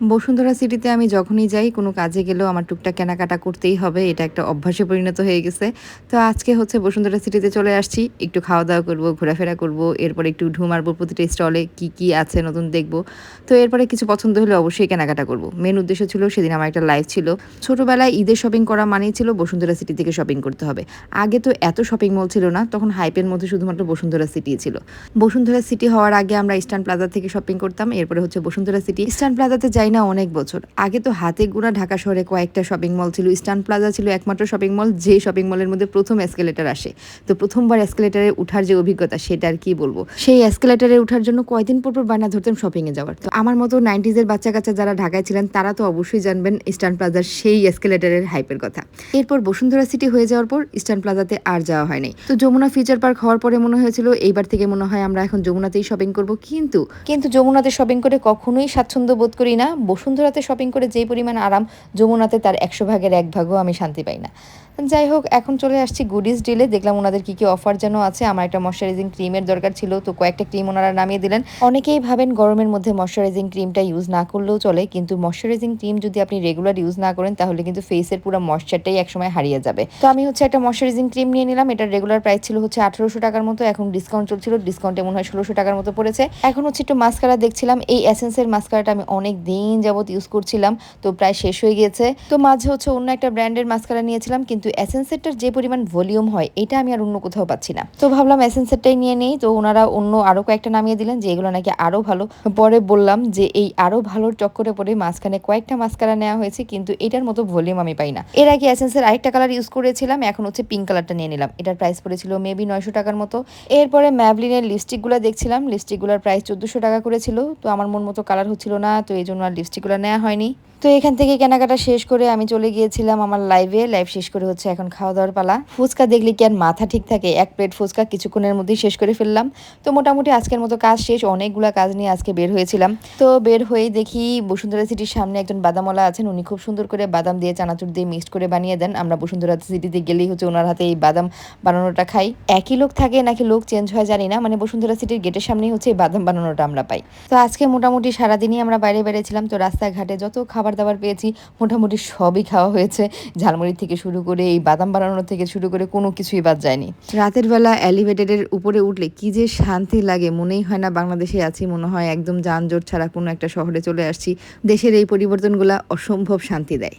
বসুন্ধরা সিটিতে আমি যখনই যাই, কোনো কাজে গেলেও আমার টুকটাক কেনাকাটা করতেই হবে, এটা একটা অভ্যাসে পরিণত হয়ে গেছে। তো আজকে হচ্ছে বসুন্ধরা সিটিতে চলে আসছি, একটু খাওয়া দাওয়া করব, ঘোরাফেরা করব, এরপরে একটু ঢু মারবো প্রতিটা স্টলে, কি কি আছে নতুন দেখব। তো এরপরে কিছু পছন্দ হলে অবশ্যই কেনাকাটা করব। মেন উদ্দেশ্য ছিল সেদিন আমার একটা লাইফ ছিল। ছোটোবেলায় ঈদের শপিং করা মানেই ছিল বসুন্ধরা সিটি থেকে শপিং করতে হবে। আগে তো এত শপিং মল ছিল না, তখন হাইপের মধ্যে শুধুমাত্র বসুন্ধরা সিটি ছিল। বসুন্ধরা সিটি হওয়ার আগে আমরা ইস্টার্ন প্লাজা থেকে শপিং করতাম, এরপরে হচ্ছে বসুন্ধরা সিটি ইস্টার্ন প্লাজাতে যাই না অনেক বছর। আগে তো হাতে গোনা ঢাকা শহরে কয়েকটা শপিং মল ছিল ইস্টার্ন প্লাজা ছিল একমাত্র শপিং মল যে শপিং মলের মধ্যে প্রথম এসকেলেটার আসে। তো প্রথমবার এসকেলেটারে উঠার যে অভিজ্ঞতা, সেটা আর কি বলব? সেই এসকেলেটারে উঠার জন্য কয়দিন পর পর বায়না ধরতাম শপিং এ যাওয়ার। তো আমার মতো নাইনটিজের বাচ্চা কাচ্চা যারা ঢাকায় ছিলেন, তারা তো অবশ্যই জানবেন ইস্টার্ন প্লাজার সেই এসকেলেটারের হাইপের কথা। এরপর বসুন্ধরা সিটি হয়ে যাওয়ার পর ইস্টার্ন প্লাজাতে আর যাওয়া হয়নি তো যমুনা ফিচার পার্ক হওয়ার পরে মনে হয়েছিল, এইবার থেকে মনে হয় আমরা এখন যমুনাতেই শপিং করব। কিন্তু কিন্তু যমুনাতে শপিং করে কখনোই স্বাচ্ছন্দ্য বোধ করি না বসুন্ধরাতে শপিং করে যেই পরিমাণ আরাম, যমুনাতে তার একশো ভাগের এক ভাগও আমি শান্তি পাই না। যাই হোক, এখন চলে আসছি গুডিস ডিলে দেখলাম ওনাদের কি কি অফার যেন আছে। আমার একটা ময়শ্চারাইজিং ক্রিমের দরকার ছিল, তো কয়েকটা ক্রিম ওনারা নামিয়ে দিলেন। অনেকেই ভাবেন গরমের মধ্যে ময়শ্চারাইজিং ক্রিমটা ইউজ না করলেও চলে, কিন্তু ময়শ্চারাইজিং ক্রিম যদি আপনি রেগুলার ইউজ না করেন, তাহলে কিন্তু ফেসের পুরো ময়শ্চারটাই একসময় হারিয়ে যাবে। তো আমি হচ্ছে একটা ময়শ্চারাইজিং ক্রিম নিয়ে নিলাম। এটার রেগুলার প্রাইস ছিল হচ্ছে আঠারোশো টাকার মতো, এখন ডিসকাউন্ট চলছিল। ডিসকাউন্টে মনে হয় ষোলোশো টাকার মতো পড়েছে। এখন হচ্ছে একটু মাস্কারা দেখছিলাম। এই এসেন্সের মাস্কারাটা আমি অনেক দিন যাবত ইউজ করছিলাম, তো প্রায় শেষ হয়ে গিয়েছে। তো মাঝে হচ্ছে অন্য একটা ব্র্যান্ডের মাস্কারা নিয়েছিলাম, কিন্তু এসেন্সেরটার যে পরিমাণ ভলিউম হয় এটা আমি আর অন্য কোথাও পাচ্ছি না তো ভাবলাম এসেন্সেরটাই নিয়ে নেই তো ওনারা অন্য আরও কয়েকটা নামিয়ে দিলেন, যে এগুলো নাকি আরও ভালো। পরে বললাম যে এই আরও ভালোর চক্করে পরে মাঝখানে কয়েকটা মাস্কারা নেওয়া হয়েছে, কিন্তু এটার মতো ভলিউম আমি পাই না। এর আগে এসেন্সের আরেকটা কালার ইউজ করেছিলাম, এখন হচ্ছে পিঙ্ক কালারটা নিয়ে নিলাম। এটার প্রাইস পড়েছিল মেবি নয়শো টাকার মতো। এরপরে ম্যাভলিনের লিপস্টিকগুলো দেখছিলাম লিপস্টিকগুলোর প্রাইস চোদ্দোশো টাকা করেছিল, তো আমার মন মতো কালার হচ্ছিল না, তো এই জন্য আর লিপস্টিকগুলো নেওয়া হয়নি। তো এখান থেকে কেনাকাটা শেষ করে আমি চলে গিয়েছিলাম আমার লাইভে লাইভ শেষ করে হচ্ছে এখন খাওয়া দাওয়ার পালা। ফুচকা দেখলে কি আর মাথা ঠিক থাকে? এক প্লেট ফুচকা কিছুক্ষণের মধ্যেই শেষ করে ফেললাম। তো মোটামুটি আজকের মতো কাজ শেষ। অনেকগুলা কাজ নিয়ে আজকে বের হয়েছিলাম। তো বের হয়েই দেখি বসুন্ধরা সিটির সামনে একজন বাদামওয়ালা আছেন। উনি খুব সুন্দর করে বাদাম দিয়ে চানাচুর দিয়ে মিক্সড করে বানিয়ে দেন। আমরা বসুন্ধরা সিটিতে গেলেই হচ্ছে ওনার হাতে এই বাদাম বানানোটা খাই। একই লোক থাকে নাকি লোক চেঞ্জ হয় জানি না। মানে বসুন্ধরা সিটির গেটের সামনেই হচ্ছে এই বাদাম বানানোটা আমরা পাই। তো আজকে মোটামুটি সারাদিনই আমরা বাইরে বেড়েছিলাম তো রাস্তাঘাটে যত খাবার দাবার পেয়েছি, মোটামুটি সবই খাওয়া হয়েছে। ঝালমুড়ি থেকে শুরু করে এই বাদাম বানানোর থেকে শুরু করে কোনো কিছুই বাদ যায়নি। রাতের বেলা এলিভেটেডের উপরে উঠলে কি যে শান্তি লাগে, মনেই হয় না বাংলাদেশে আছি, মনে হয় একদম যানজট ছাড়া কোনো একটা শহরে চলে আসছি। দেশের এই পরিবর্তনগুলো অসম্ভব শান্তি দেয়।